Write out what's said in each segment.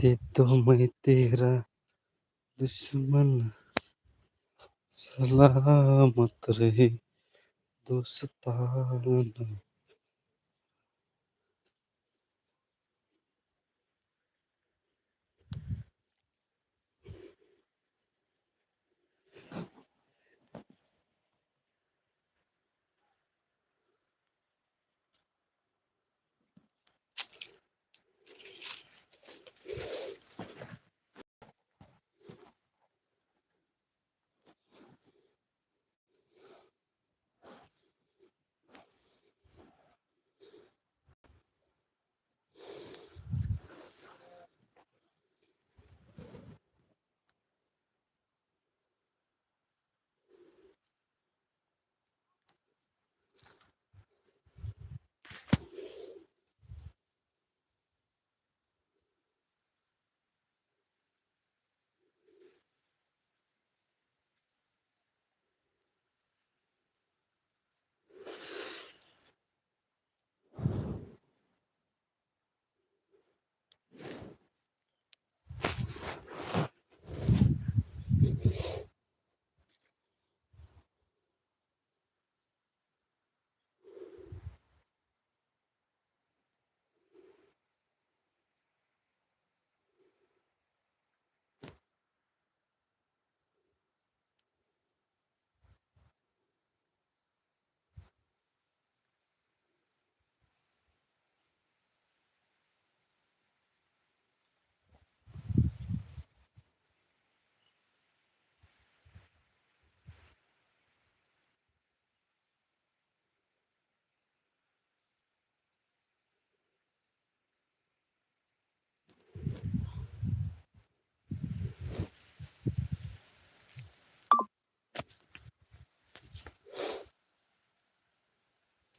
ते तो मैं तेरा दुश्मन सलामत रहे दोस्ताना.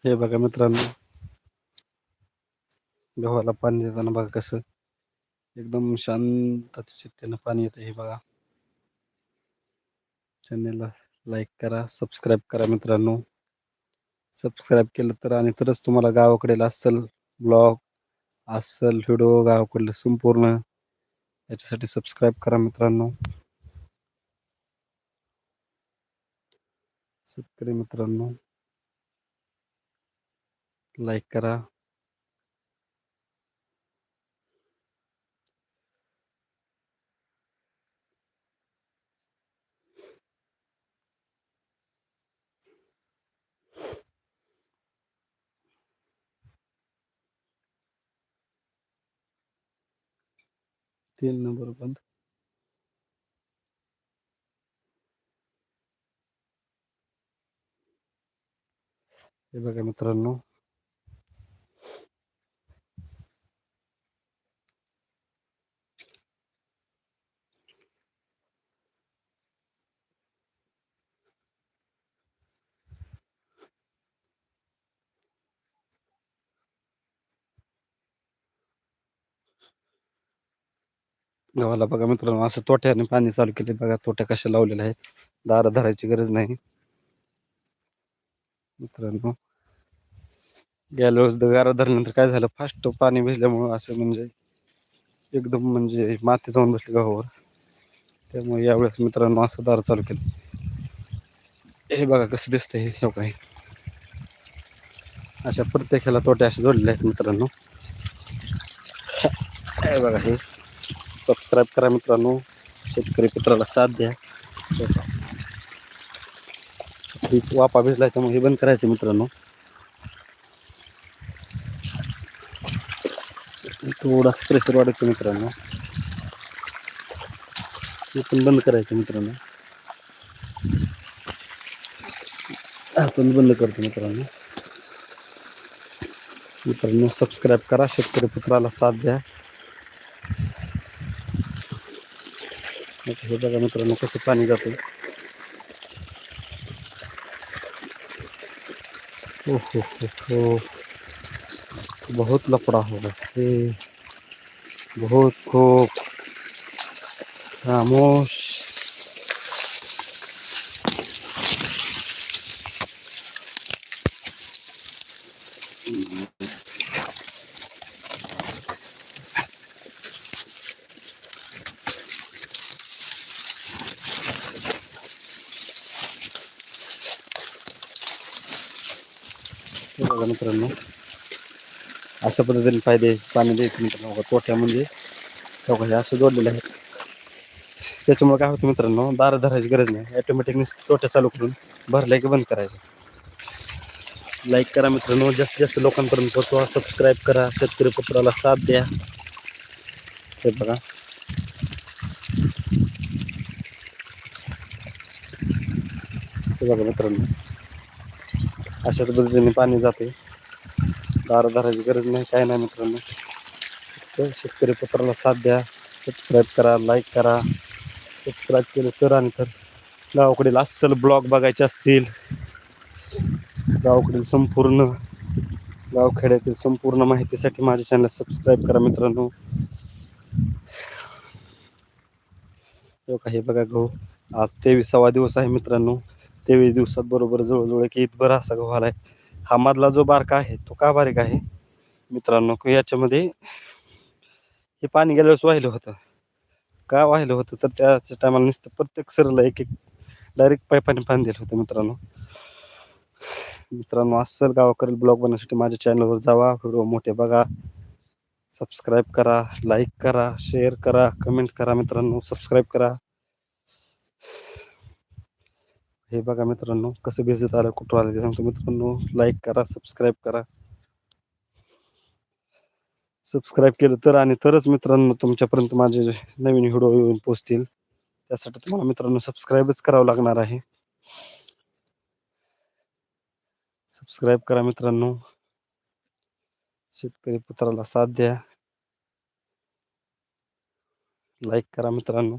हे बघा मित्रांनो. गव्हाला पाणी देताना बघा कसं एकदम शांत चित्तेनं पाणी येतं हे बघा. चॅनेलला लाईक करा सबस्क्राईब करा मित्रांनो. सबस्क्राईब केलं तर आणि तरच तुम्हाला गावाकडील अस्सल ब्लॉग असल व्हिडिओ गावाकडले संपूर्ण याच्यासाठी सबस्क्राईब करा मित्रांनो. शेतकरी मित्रांनो. लाईक करा. तीन नंबर बंद. हे बघा मित्रांनो. गावाला बघा मित्रांनो असं तोट्याने पाणी चालू केले बघा. तोट्या कशा लावलेल्या आहेत. दारं धरायची गरज नाही. मित्रांनो गेल्या वेळेस गारा धरल्यानंतर काय झालं? फास्ट पाणी भिजल्यामुळं असं म्हणजे एकदम म्हणजे माती जाऊन बसली गावावर. त्यामुळे यावेळेस मित्रांनो असं दार चालू केलं. हे बघा कसं दिसतंय हे हो. काही अशा प्रत्येकाला तोट्या असे जोडलेले आहेत मित्रांनो. हे बघा हे. सबस्क्राईब करा मित्रांनो. शेतकरी पुत्राला साथ द्या. वापा भेटला त्यामुळे हे बंद करायचं मित्रांनो. थोडासा प्रेशर वाढतो मित्रांनो. हे पण बंद करायचं मित्रांनो. आपण बंद करतो मित्रांनो. मित्रांनो सबस्क्राईब करा. शेतकरी पुत्राला साथ द्या. हे बघा मित्रांनो कसं पाणी जातं हो, हो हो हो बहुत लफड़ा होगा हे. बहुत खूप. खामोश. बघा मित्रांनो. अशा पद्धतीने फायदे पाणी द्यायचं मित्रांनो. बघा तोट्यामध्ये म्हणजे बघा हे असं जोडलेलं आहे त्याच्यामुळे काय होतं मित्रांनो दार धरायची गरज नाही. ॲटोमॅटिक तोट्या चालू करून भरल्या की बंद करायचं. लाईक करा मित्रांनो. जास्तीत जास्त लोकांपर्यंत पोचवा सबस्क्राईब करा. शेतकरी पत्राला साथ द्या. हे बघा. हे बघा मित्रांनो. अशाच पद्धतीने पाणी जाते. दार धरायची गरज नाही काय नाही मित्रांनो. फक्त शेतकरी पत्राला साथ द्या. सबस्क्राईब करा लाईक करा. सबस्क्राईब केलं तर आणि तर. गावाकडील अस्सल ब्लॉग बघायचे असतील. गावाकडील संपूर्ण गावखेड्यातील संपूर्ण माहितीसाठी माझ्या चॅनल सबस्क्राईब करा मित्रांनो. हे हे बघा गहू. आज तेविसावा दिवस आहे मित्रांनो. तेवीस दिवसात बरोबर जवळजवळ की इतभर असा गहू आहे. हा मधला जो बारका आहे तो का बारीक आहे? मित्रांनो याच्यामध्ये हे पाणी गेल्या वेळेस वाहिलं होतं. का वाहिलं होतं? तर त्याच्या टायमाला नुसतं प्रत्येक सरला एक एक डायरेक्ट पायपाने पाणी दिलं होतं मित्रांनो. मित्रांनो असल गावाकडील ब्लॉग बनवण्यासाठी माझ्या चॅनलवर जावा. व्हिडिओ मोठे बघा. सबस्क्राईब करा लाईक करा शेअर करा कमेंट करा मित्रांनो. सबस्क्राईब करा. हे बघा मित्रांनो कसं भिजत आलं कुठं आलं ते सांगतो मित्रांनो. लाईक करा सबस्क्राईब करा. सबस्क्राईब केलं तर आणि तरच मित्रांनो तुमच्यापर्यंत माझे नवीन व्हिडिओ येऊन पोचतील. त्यासाठी तुम्हाला मित्रांनो सबस्क्राईबच करावं लागणार आहे. सबस्क्राईब करा मित्रांनो. शेतकरी पुत्राला साथ द्या. लाईक करा मित्रांनो.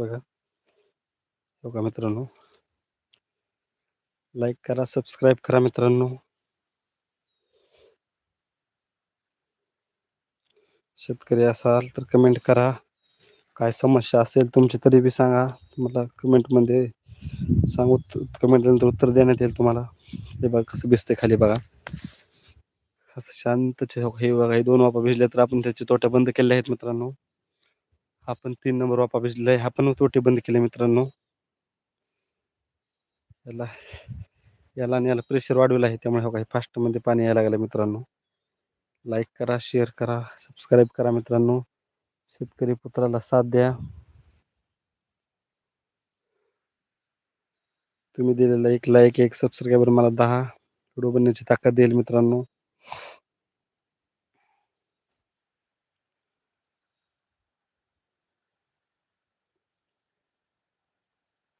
बघा. बघा मित्रांनो. लाईक करा सबस्क्राईब करा मित्रांनो. शेतकरी असाल तर कमेंट करा. काय समस्या असेल तुमची तरी बी सांगा. तुम्हाला कमेंटमध्ये सांगू कमेंटनंतर उत्तर देण्यात येईल तुम्हाला. हे बघा कसं भिजते खाली बघा. असं शांत हे बघा हे दोन वापा भिजले तर आपण त्याचे तोट्या बंद केल्या आहेत मित्रांनो. आपण तीन नंबर वापा भिजलाय. हा पण तोटे बंद केले मित्रांनो. याला याला आणि याला प्रेशर वाढवलं आहे त्यामुळे हो काही फास्टमध्ये पाणी यायला लागलं मित्रांनो. लाईक करा शेअर करा सबस्क्राईब करा मित्रांनो. शेतकरी पुत्राला साथ द्या. तुम्ही दिलेला एक लाईक एक सबस्क्राईबर मला दहा. व्हिडिओ बनण्याची ताकद देईल मित्रांनो.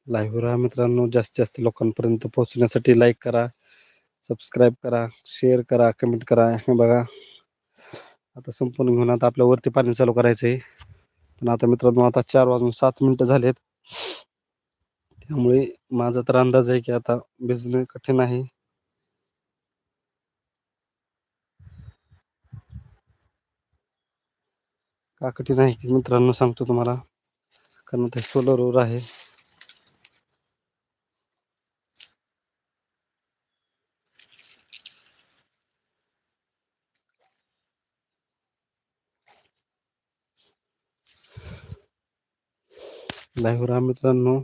लाईव्ह राहा मित्रांनो. जास्तीत जास्त लोकांपर्यंत पोहोचण्यासाठी लाईक करा सबस्क्राईब करा शेअर करा कमेंट करा. हे बघा. आता संपूर्ण घेऊन आता आपल्या वरती पाणी चालू करायचं आहे. पण आता मित्रांनो आता चार वाजून सात मिनटं झालेत. त्यामुळे माझा तर अंदाज आहे की आता भिजणं कठीण आहे. का कठीण आहे की मित्रांनो सांगतो तुम्हाला. कारण ते सोलरवर आहे. लाईव्ह राहा मित्रांनो.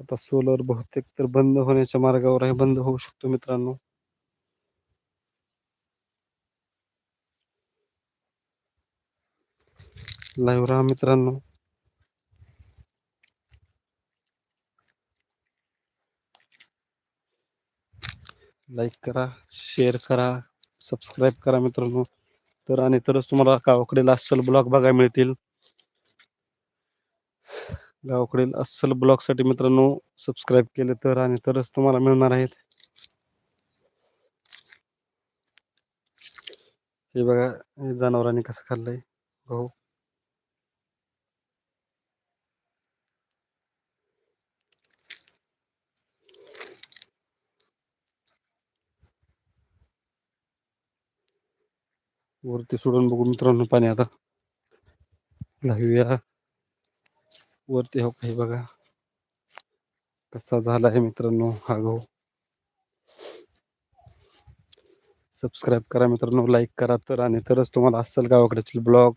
आता सोलर बहुतेक तर बंद होण्याच्या मार्गावर आहे बंद होऊ शकतो मित्रांनो. लाईव्ह राहा मित्रांनो. लाईक करा शेअर करा सबस्क्राईब करा मित्रांनो. तर आणि तरच तुम्हाला गावाकडे अस्सल ब्लॉग बघायला मिळतील. गावाकडील अस्सल ब्लॉगसाठी मित्रांनो सबस्क्राईब केले तर आणि तरच तुम्हाला मिळणार आहेत. हे बघा हे जनावरांनी कसं खाल्लंय. गहू वरती सोडून बघू मित्रांनो पाणी आता. लावूया. वरती हो काही बघा. कसा झाला आहे मित्रांनो हा गहू. सबस्क्राईब करा मित्रांनो लाईक करा तर आणि तरच तुम्हाला असेल गावाकडचे ब्लॉग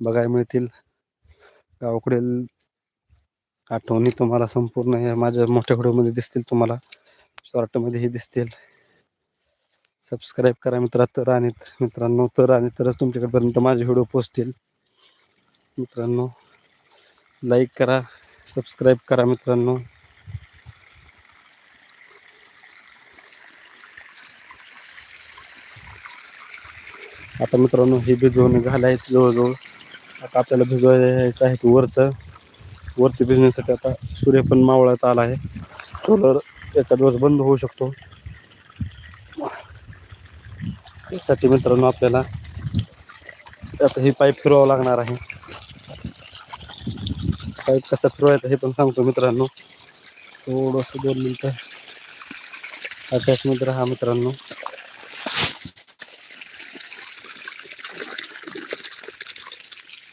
बघायला मिळतील. गावाकडील आठवणी तुम्हाला संपूर्ण या माझ्या मोठ्या व्हिडिओमध्ये दिसतील तुम्हाला. शॉर्टमध्येही दिसतील. सबस्क्राईब करा मित्रा तर आणि मित्रांनो तर आणि तरच तुमच्याकडपर्यंत माझे व्हिडिओ पोचतील. मित्रांनो लाईक करा सबस्क्राईब करा मित्रांनो. आता मित्रांनो हे भिजवणे झालं आहे जवळजवळ. आता आपल्याला भिजवायचं आहे वरचं. वरती भिजण्यासाठी आता सूर्य पण मावळ्यात आला आहे. सोलर एका दिवस बंद होऊ शकतो. त्यासाठी मित्रांनो आपल्याला आता ही पाईप फिरवावं लागणार आहे. पाईप कसा फिरवायचा हे पण सांगतो मित्रांनो. थोडंसं दोन मिनटं अटॅचमध्ये राहा मित्रांनो.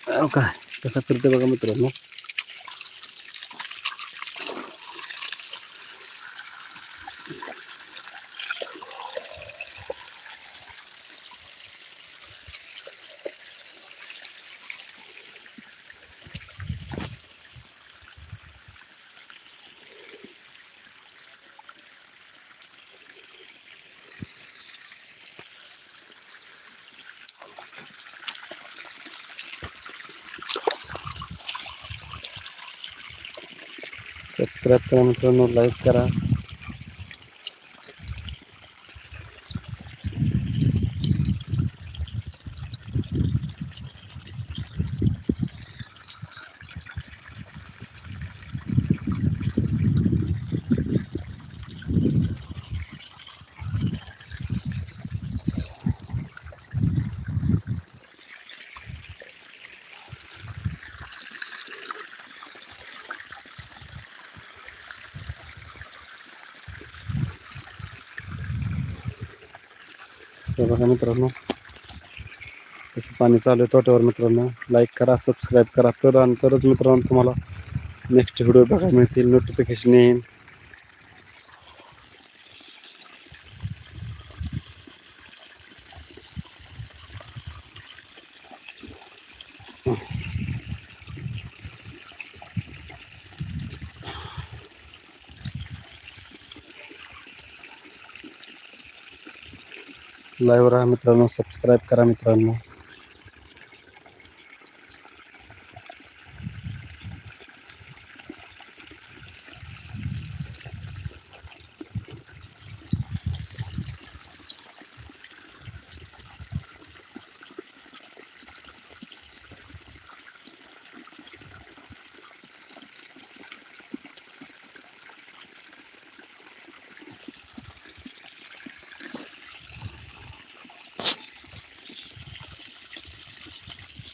हो काय कसा फिरतो बघा मित्रांनो. सबस्क्राईब करा मित्रांनो लाईक करा. बघा मित्रांनो. कसं पाणी चालू आहे तोट्यावर मित्रांनो. लाईक करा सबस्क्राईब करा. तर आणि तरच मित्रांनो तुम्हाला नेक्स्ट व्हिडिओ बघायला मिळतील. नोटिफिकेशन येईल लाईव्ह राहा मित्रांनो सबस्क्राईब करा मित्रांनो.